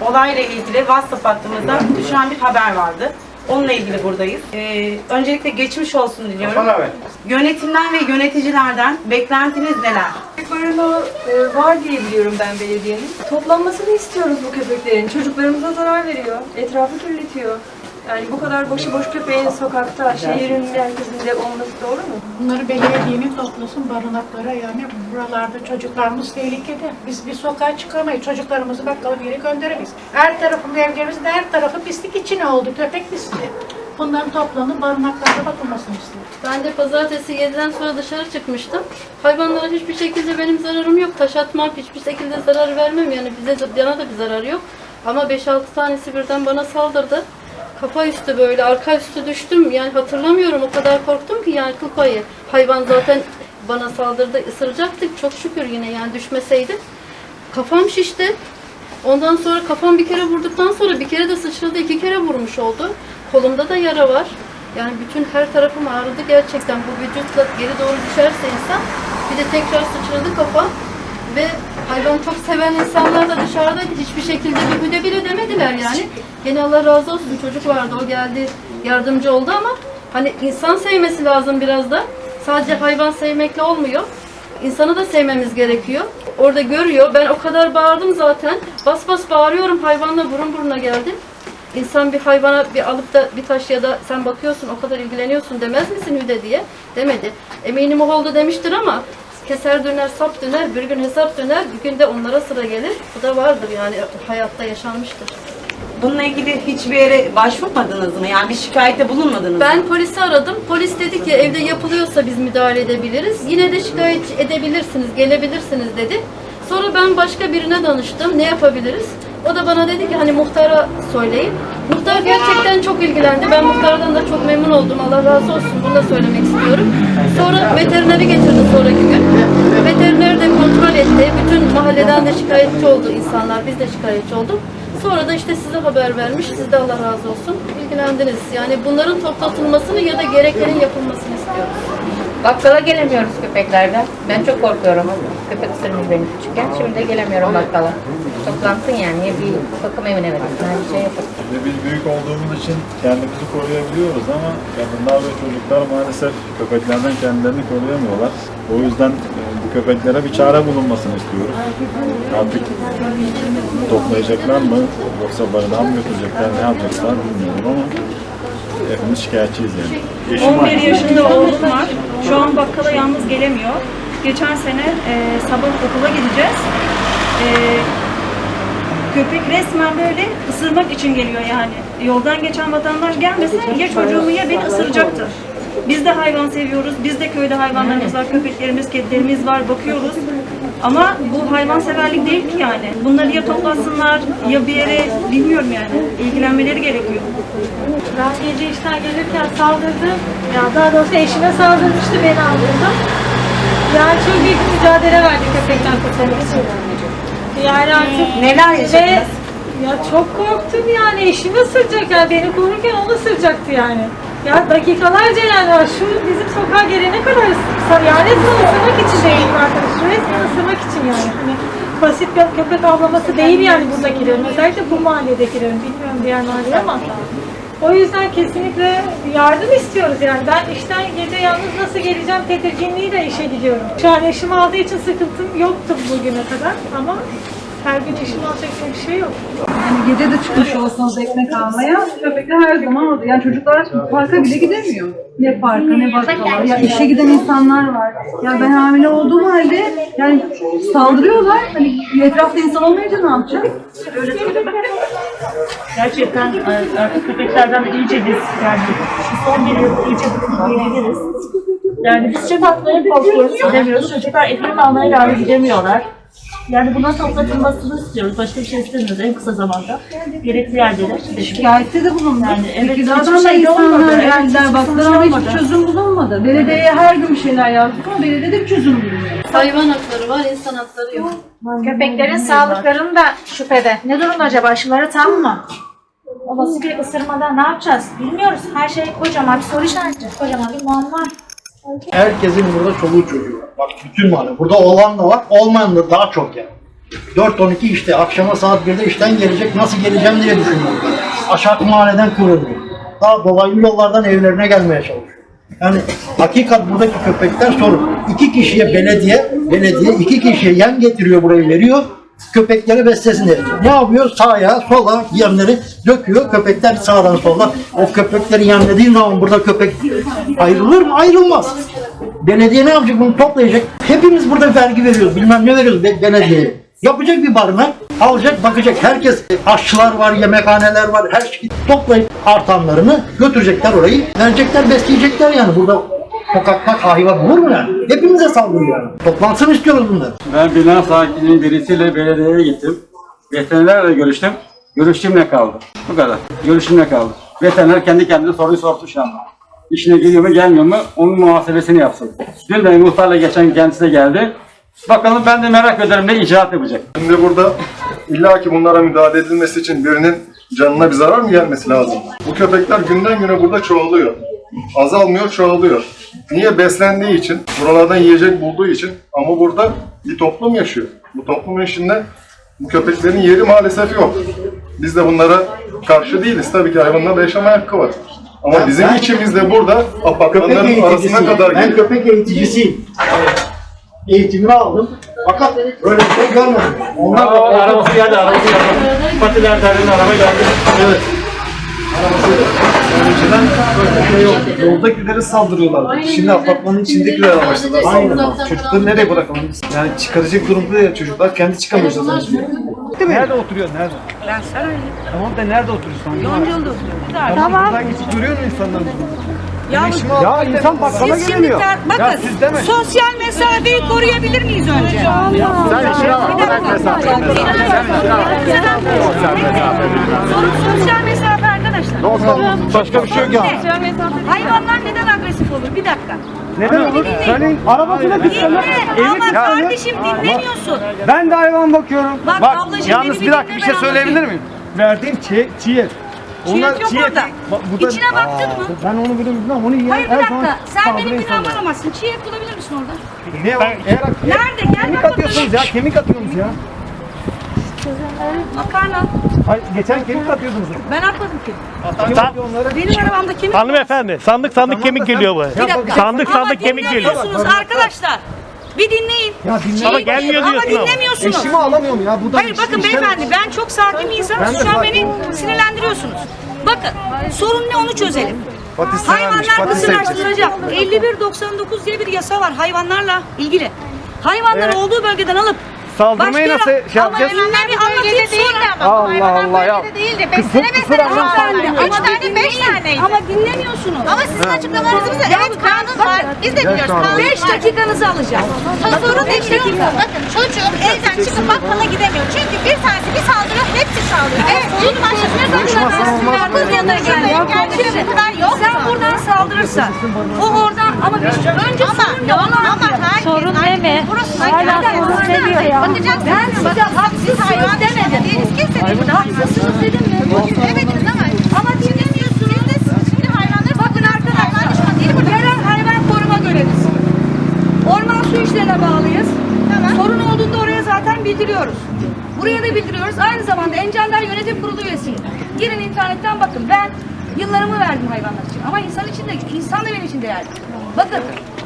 olayla ilgili WhatsApp hattımızda düşen bir haber vardı. Onunla ilgili buradayız. Ee, öncelikle geçmiş olsun diliyorum. Yönetimden ve yöneticilerden beklentiniz neler? Barınağı e, var diye biliyorum ben belediyenin. Toplanmasını istiyoruz bu köpeklerin. Çocuklarımıza zarar veriyor. Etrafı kirletiyor. Yani bu kadar başıboş köpeğin sokakta, şehrin merkezinde olması doğru mu? Bunları belediyenin toplasın barınaklara yani buralarda çocuklarımız tehlikede. Biz bir sokağa çıkamayız. Çocuklarımızı bakalım yere gönderemeyiz. Her tarafın evlerimizde her tarafı pislik içine oldu. Köpek pisliği. Bunların toplanıp barınaklarda bakılmasını istiyoruz. Ben de pazartesi 7'den sonra dışarı çıkmıştım. Hayvanlara hiçbir şekilde benim zararım yok. Taş atmam, hiçbir şekilde zarar vermem. Yani bize de, bana da bir zarar yok. Ama 5-6 tanesi birden bana saldırdı. Kafa üstü böyle, arka üstü düştüm. Yani hatırlamıyorum o kadar korktum ki yani kıl payı. Hayvan zaten bana saldırdı, ısıracaktık. Çok şükür yine yani düşmeseydi. Kafam şişti. Ondan sonra kafam bir kere vurduktan sonra bir kere de sıçradı, iki kere vurmuş oldu. Kolumda da yara var. Yani bütün her tarafım ağrıdı gerçekten. Bu vücutla geri doğru düşerse insan bir de tekrar sıçradı kafa. Ve hayvan çok seven insanlar da dışarıda hiçbir şekilde bir müde bile demediler yani. Gene Allah razı olsun çocuk vardı o geldi yardımcı oldu ama hani insan sevmesi lazım biraz da. Sadece hayvan sevmekle olmuyor. İnsanı da sevmemiz gerekiyor. Orada görüyor. Ben o kadar bağırdım zaten. Bas bas bağırıyorum. Hayvanla burun buruna geldim. İnsan bir hayvana bir alıp da bir taş ya da sen bakıyorsun o kadar ilgileniyorsun demez misin Hüde diye. Demedi. Eminim o oldu demiştir ama keser döner sap döner bir gün hesap döner bir gün de onlara sıra gelir. Bu da vardır yani hayatta yaşanmıştır. Bununla ilgili hiçbir yere başvurmadınız mı? Yani bir şikayette bulunmadınız mı? Ben polisi aradım. Polis dedi ki evde yapılıyorsa biz müdahale edebiliriz. Yine de şikayet edebilirsiniz, gelebilirsiniz dedi. Sonra ben başka birine danıştım. Ne yapabiliriz? O da bana dedi ki hani muhtara söyleyin. Muhtar gerçekten çok ilgilendi. Ben muhtardan da çok memnun oldum. Allah razı olsun. Bunu da söylemek istiyorum. Sonra veterineri getirdi sonraki gün. Veteriner de kontrol etti. Bütün mahalleden de şikayetçi oldu insanlar. Biz de şikayetçi olduk. Sonra da işte size haber vermiş. Siz de Allah razı olsun. ilgilendiniz. Yani bunların toplatılmasını ya da gerekenin yapılmasını istiyoruz. Bakkala gelemiyoruz köpeklerden. Ben çok korkuyorum. Köpek ısırmış beni küçükken. Şimdi de gelemiyorum bakkala. Toplansın yani. Ya bir bakım evine her bir şey yapın. Şimdi biz büyük olduğumuz için kendimizi koruyabiliyoruz ama kadınlar ve çocuklar maalesef köpeklerden kendilerini koruyamıyorlar. O yüzden e, bu köpeklere bir çare bulunmasını istiyoruz. Artık toplayacaklar mı yoksa barınağa mı götürecekler ne yapacaklar bilmiyorum ama hepimiz şikayetçiyiz yani. Yeşim 11 yaşında oğlum var. Şu an bakkala yalnız gelemiyor. Geçen sene e, sabah okula gideceğiz. E, köpek resmen böyle ısırmak için geliyor yani. Yoldan geçen vatandaş gelmese ya çocuğumu ya beni ısıracaktı. Biz de hayvan seviyoruz. Biz de köyde hayvanlarımız var, köpeklerimiz, kedilerimiz var, bakıyoruz. Ama bu hayvanseverlik değil ki yani. Bunları ya toplatsınlar ya bir yere bilmiyorum yani. İlgilenmeleri gerekiyor. Ben gece işten gelirken saldırdı. Ya daha doğrusu eşime saldırmıştı beni aldığında. Yani çok büyük bir mücadele verdik köpekten kurtarmak için. Yani artık Neler ve yaşadınız? ya çok korktum yani eşimi ısıracak yani beni korurken onu ısıracaktı yani. Ya dakikalarca yani şu bizim sokağa gelene kadar ıs- yani resmen ısırmak için değil arkadaş. Resmen ısırmak için yani. Hani basit bir köpek avlaması değil yani buradakilerin. Özellikle bu mahalledekilerin. Bilmiyorum diğer mahalle ama. O yüzden kesinlikle yardım istiyoruz yani. Ben işten gece yalnız nasıl geleceğim tedirginliğiyle işe gidiyorum. Şu an eşim aldığı için sıkıntım yoktu bugüne kadar ama her gün eşim alacak diye bir şey yok. Yani gece de çıkmış olsanız ekmek almaya köpekler her zaman orada. Yani çocuklar parka bile gidemiyor. Ne parka ne bakkala. Ya işe giden insanlar var. Ya ben hamile olduğum halde yani saldırıyorlar. Hani etrafta insan olmayınca ne yapacağız? Gerçekten e, artık köpeklerden iyice biz yani son bir yıl iyice diyebiliriz. Yani biz çöp atmaya korkuyoruz, gidemiyoruz. Çocuklar ekmek almaya dahi gidemiyorlar. Yani buna toplatılmasını istiyoruz. Başka bir şey istemiyoruz en kısa zamanda. Gerekli yerlere. Şikayette de bulunduk. Yani evet, hiçbir da şey olmadı. insanlar Evet, geldiler hiçbir baktılar ama olmadı. hiçbir çözüm bulunmadı. Belediyeye her gün bir şeyler yazdık ama belediyede bir çözüm bulunmuyor. Hayvan hakları var, insan hakları yok. Köpeklerin sağlıklarını da şüphede. Ne durumda acaba? Aşıları tam mı? Olası bir ısırmada ne yapacağız? Bilmiyoruz. Her şey kocaman bir soru işareti. Kocaman bir muamma. Herkesin burada çoluğu çocuğu var. Bak bütün mahalle. Burada olan da var, olmayan da daha çok yani. 4-12 işte akşama saat 1'de işten gelecek nasıl geleceğim diye düşünüyorum. Aşağı mahalleden kıvrılıyor. Daha dolaylı yollardan evlerine gelmeye çalışıyor. Yani hakikat buradaki köpekler sorun. İki kişiye belediye, belediye iki kişiye yem getiriyor burayı veriyor. Köpekleri beslesin diye. Ne yapıyor? Sağa, sola yemleri döküyor. Köpekler sağdan sola. O köpekleri yemlediğin zaman burada köpek ayrılır mı? Ayrılmaz. Belediye ne yapacak? Bunu toplayacak. Hepimiz burada vergi veriyoruz. Bilmem ne veriyoruz be- belediyeye. Yapacak bir barınak. Alacak, bakacak. Herkes aşçılar var, yemekhaneler var. Her şey toplayıp artanlarını götürecekler orayı. Verecekler, besleyecekler yani. Burada sokakta hayvan olur mu yani? Hepimize saldırıyor yani. Toplansın istiyoruz bunları. Ben bina sahibinin birisiyle belediyeye gittim. Veterinerle görüştüm. Görüştüğümle kaldı. Bu kadar. Görüşümle kaldı. Veteriner kendi kendine soruyu sordu şu anda. İşine geliyor mu gelmiyor mu onun muhasebesini yapsın. Dün de muhtarla geçen gün kendisi de geldi. Bakalım ben de merak ederim ne icraat yapacak. Şimdi burada illa ki bunlara müdahale edilmesi için birinin canına bir zarar mı gelmesi lazım? Bu köpekler günden güne burada çoğalıyor. Azalmıyor, çoğalıyor. Niye? Beslendiği için, buralardan yiyecek bulduğu için ama burada bir toplum yaşıyor. Bu toplumun içinde bu köpeklerin yeri maalesef yok. Biz de bunlara karşı değiliz. Tabii ki hayvanlarla yaşama hakkı var. Ama bizim içimizde burada Köpek apartmanların arasına kadar Ben geliyor. köpek eğiticisiyim. Eğitimini aldım. Fakat böyle bir şey görmedim. Onlar da Aa, arabası geldi, arabası geldi. Patiler derinin araba geldi. Evet. Önceden böyle şey yok. Yoldakilere saldırıyorlar. Şimdi apartmanın içindekiler başladılar. Aynen. Çocukları nereye bırakalım? Yani çıkaracak durumda ya çocuklar kendi çıkamıyor zaten. Nerede oturuyorsun? Nerede? Ben Saraylı. Tamam da nerede oturuyorsun? Hangi Yoncalı'da oturuyorum. Tamam. Buradan geçip duruyor mu insanlar? Ya, Ya insan bakkala tar- bakın Ya siz deme. sosyal mesafeyi koruyabilir miyiz önce? Sen işine bak. Bir dakika. Sorun sosyal mesafe arkadaşlar. Başka bir şey yok ya. Hayvanlar neden agresif olur? Bir dakika. Neden olur? Senin arabasına Dinle ama kardeşim dinlemiyorsun. Ben de hayvan bakıyorum. Bak ablacığım, yalnız beni bir dakika bir şey söyleyebilir miyim? Verdiğim çiğ, çiğ. Çiğet yok çiğ- orada. Bak, bu da- İçine baktın mı? Ben onu biliyorum ama onu yiyen Hayır bir dakika. Sen benim günahımı aramazsın. Çiğet bulabilir misin orada? Ne var? Eğer Nerede? Gel kemik bak atıyorsunuz bakalım. ya, kemik atıyorsunuz ya. Makarna. Hayır, geçen kemik atıyordunuz. Ben atmadım ki. Benim arabamda kemik Hanımefendi sandık sandık kemik geliyor buraya. Bir dakika. Sandık Ama sandık kemik geliyor. dinlemiyorsunuz arkadaşlar. Bir dinleyin. Ya dinle. Ama gelmiyor Ama diyorsun ama. dinlemiyorsunuz. Eşimi alamıyorum ya. Burada Hayır bakın beyefendi ben çok sakin bir insanım. Ben Siz şu an beni sinirlendiriyorsunuz. Bakın sorun ne onu çözelim. Severmiş, Hayvanlar kısırlaştırılacak. 5199 diye bir yasa var hayvanlarla ilgili. Hayvanları Evet. olduğu bölgeden alıp Saldırmayı başka nasıl şey Ama yapacağız? ben bir anlatayım sonra. Allah Allah ya. Kısır kısır ama tane, bir beş dinleyin. taneydi. Ama dinlemiyorsunuz. Ama sizin açıklamalarınız bize evet kanun var. Biz de biliyoruz. kanun. Kanun 5 var. dakikanızı alacağım. Sorun ne biliyor musun? Bakın çocuğum evden çıkıp bakkala gidemiyor. Çünkü bir tanesi bir saldırıyor, hepsi saldırıyor. Evet, ilk başta Bu yanına geliyor. Kendisi bu kadar yok. Sen buradan saldırırsan o oradan ama bir önce Ama, sorun ne ama herkes sorun ne mi? Hala sorun seviyor ya. Bakacaksınız. Ben size haksız hayvan demedim. Değiliz kimse de burada. Haksızsınız dedim mi? Demediniz ama. Ama dinlemiyorsunuz. Siz de şimdi hayvanları bakın arkadaşlar. Hayvan düşman değil burada. Yerel hayvan koruma görevlisi. Orman su işlerine bağlıyız. Tamam. Sorun olduğunda oraya zaten bildiriyoruz. Buraya da bildiriyoruz. Aynı zamanda Enceller Yönetim Kurulu üyesiyim. Girin internetten bakın. Ben yıllarımı verdim hayvanlar için. Ama insan için de, insan da benim için değerli. Bakın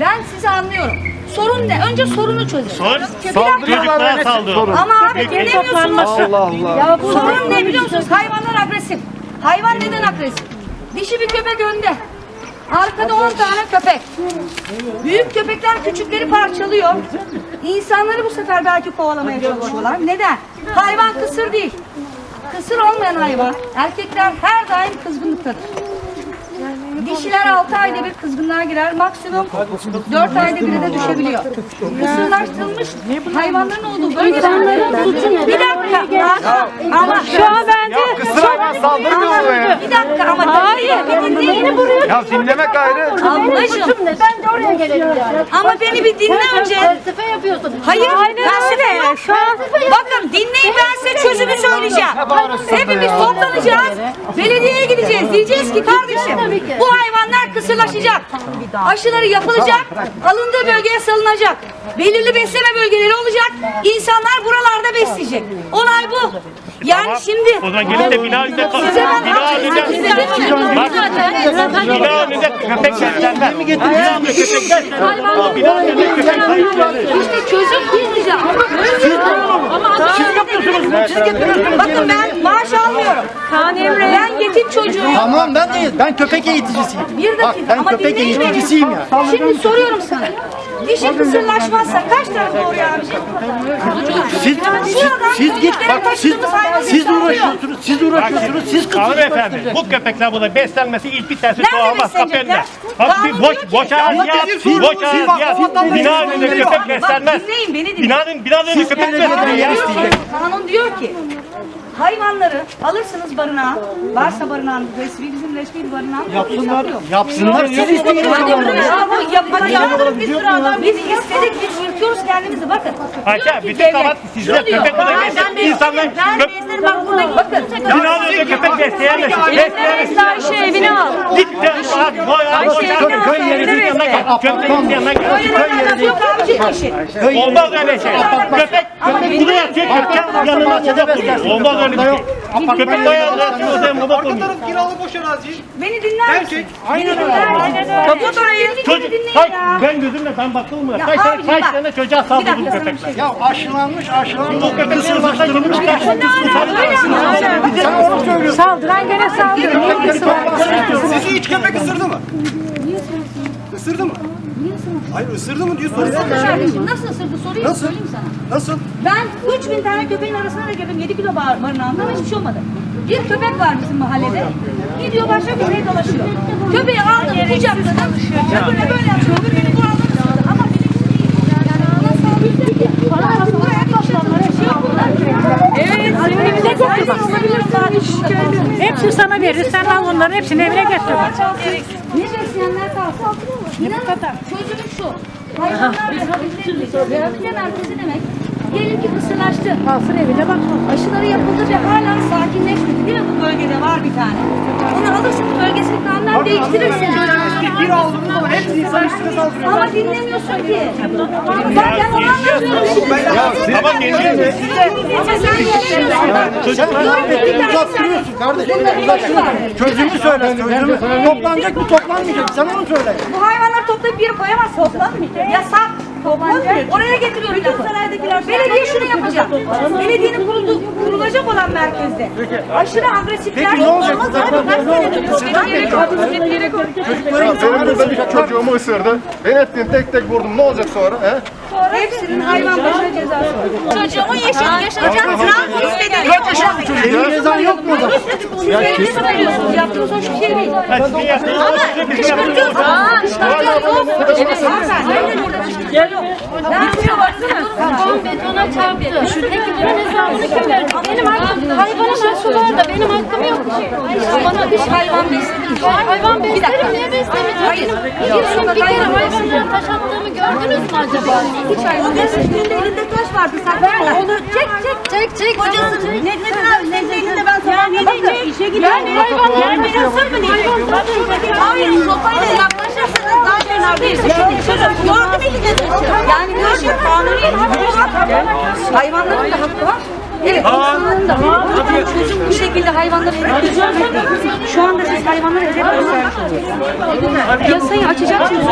ben sizi anlıyorum. Sorun ne? Önce sorunu çözelim. Sor. Sor. Çocuklara saldırıyor. Ama abi dinlemiyorsunuz. Allah Allah. Sorun ne biliyor musunuz? Hayvanlar agresif. Hayvan neden agresif? Dişi bir köpek önde. Arkada 10 tane köpek. Büyük köpekler küçükleri parçalıyor. İnsanları bu sefer belki kovalamaya çalışıyorlar. Neden? Hayvan kısır değil. Kısır olmayan hayvan, erkekler her daim kızgınlıktadır. Dişiler 6 ayda bir kızgınlığa girer. Maksimum 4 ayda biri de düşebiliyor. Kısırlaştırılmış hayvanların olduğu bölgelerde... Bir dakika. Ama Şu an bence Kısır hayvan saldırmıyor mu ya? bir dakika ama Hayır. Ya dinlemek ayrı. Ablacığım ben de oraya gelelim yani. ama beni bir dinle önce. Felsefe yapıyorsun. Hayır, Aynen felsefe yok. Bakın dinleyin ben size çözümü söyleyeceğim. Hepimiz toplanacağız. Belediyeye gideceğiz. Diyeceğiz ki kardeşim bu hayvanlar kısırlaşacak. Aşıları yapılacak, alındığı bölgeye salınacak. Belirli besleme bölgeleri olacak. İnsanlar buralarda besleyecek. Olay bu. Yani şimdi O zaman gelin de bina önünde kal. Size ben Bina önünde. Bak, bina önünde köpek beslenmez. Bina önünde köpek beslenmez. Ama bina önünde köpek sahiplenir. işte çözüm bulacağım. Siz yapıyorsunuz. Siz getiriyorsunuz. Bakın ben maaş almıyorum. Kaan Emre. Ben yetim çocuğum. Tamam ben de ben köpek eğiticisiyim. Bir Bak dakika ben ama köpek dinleyin beni. eğiticisiyim yani. Şimdi soruyorum sana. Dişi kısırlaşmazsa kaç tane doğuruyor abiciğim? Siz, siz, siz git bak siz siz uğraşıyorsunuz. siz uğraşıyorsunuz, siz Hanımefendi kısırlaştıracaksınız. bu köpekler burada beslenmesi ilk bir tanesi Nerede doğamaz beslenecekler? Abi Kanun boş diyor ki- boş ağız Ama Boş ağız siz yap. vatandaş Bina sorunları önünde var. köpek beslenmez. Bak dinleyin beni dinleyin. Binanın binanın önünde köpek ya. Diyor ki, kanun diyor ki hayvanları alırsınız barınağa. Varsa barınağın resmi bizim resmi bir barınağın. Yapsınlar, Yok. yapsınlar. Siz isteyin. Hadi buraya bu yapmak yaptırıp biz sıradan biz istedik biz yırtıyoruz kendimizi bakın. Ayşe Diyor ki bütün devlet, kabahat sizde şu diyor, köpek burada ben beslerim, İnsanlar ben köp- beslerim bak buradaki bakın. Binanın önünde köpek besleyemez. Besleyemez. Ayşe evine al. Git de bak boy boş ağız. Köy yerisinin yanına gel. Köpeğin yanına gel. Olmaz öyle şey. Köpek, bunu yatıyor, köpek yanına atacak. Olmaz öyle bir şey. Köpek dayağı yatıyor, o zaman baba konuyor. kiralı boş araziyi. Beni dinler misin? Aynen öyle. Kapat orayı. Çocuk, ben gözümle ben baktım mı? Kaç tane, çocuğa saldırdı köpekler. şey Ya aşılanmış, aşılanmış. Bu köpeklerin başına gidip kaç tane Sen onu söylüyorsun. Saldıran gene saldırıyor. Ne ilgisi var? Sizi hiç köpek ısırdı mı? Isırdı mı? Hayır ısırdı mı diyor. Kardeşim nasıl ısırdı soruyu Nasıl? söyleyeyim sana. Nasıl? Ben 3000 tane köpeğin arasına da girdim. 7 kilo bar barınağında ama hiçbir şey olmadı. Bir köpek var bizim mahallede. Gidiyor başka köpeğe dolaşıyor. Köpeği aldım kucakladım. Öbürüne böyle yapıyor. Öbürü beni kulağından ısırdı. Ama benim yani saldırdı ki. Bana buraya bir şey. Evet. Senin sadece. Hepsi sana verir. Sen al onların hepsini evine götür. Ne besleyenler kalsın. Ne kadar? Çözümü şu. Hayvanlar rehabilite Rehabilite merkezi demek. Diyelim ki kısırlaştı. Alsın evine bak. Aşıları yapıldı ve hala sakinleşmedi değil mi bu bölgede var bir tane. Onu alırsınız bölgesini tamamen değiştirirsiniz. Bir aldığımız zaman hepsi insan üstüne saldırıyor. Ama dinlemiyorsun ki. Bak ben onu anlatıyorum. Ama geliyor. Ama sen Uzattırıyorsun kardeşim. Uzattırıyorsun. Çözümü söyle, çözümü. Toplanacak mı, toplanmayacak mı? Sen onu söyle. Bu hayvanlar toplayıp bir yere koyamaz. Toplanmıyor. Yasak. Toplanmıyor. Oraya getiriyorum. Belediye şunu yapacak. Belediyenin kuruldu, kurulacak olan merkezde. Aşırı agresifler. Peki ne olacak? Ya benim burada bir çocuğumu ısırdı. Ben ettiğin tek tek vurdum. Ne olacak sonra? He? Hepsinin hayvan başına cezası. Çocuğumun yaşayacak travma istedim. Kaç yaşında çocuk ya? cezan yok mu beni mi sayıyorsunuz? Yaptığınız hoş bir şey değil. Ama kışkırtıyoruz. Aa, kışkırtıyoruz. Evet. Aynen orada kışkırtıyor. Ne yapıyor baksana? Babam betona çarptı. Peki bunun hesabını kim verecek? Benim hakkım, hayvanın hakkı var da benim hakkım yok ki. Bana hiç hayvan besledim. Hayvan beslerim, niye beslemeyeceğim? Benim bir kere hayvanlara taş attığımı gördünüz mü acaba? Hiç hayvan besledim. elinde taş vardı. Sen onu. Çek çek. Çek çek. Kocası senin elinde ben sana Ne diyecek? İşe gidiyor. Yani hayvan yani ısır mı diyecek? Hayır, sopayla yaklaşırsanız zaten Gördüm elinde taşı. Yani bu işin kanuni. Hayvanların da hakkı var. Evet, insanların da. Çözüm bu şekilde hayvanları hedef göstermek değil. Şu anda siz hayvanları hedef göstermiş oluyorsunuz. Yasayı açacaksınız.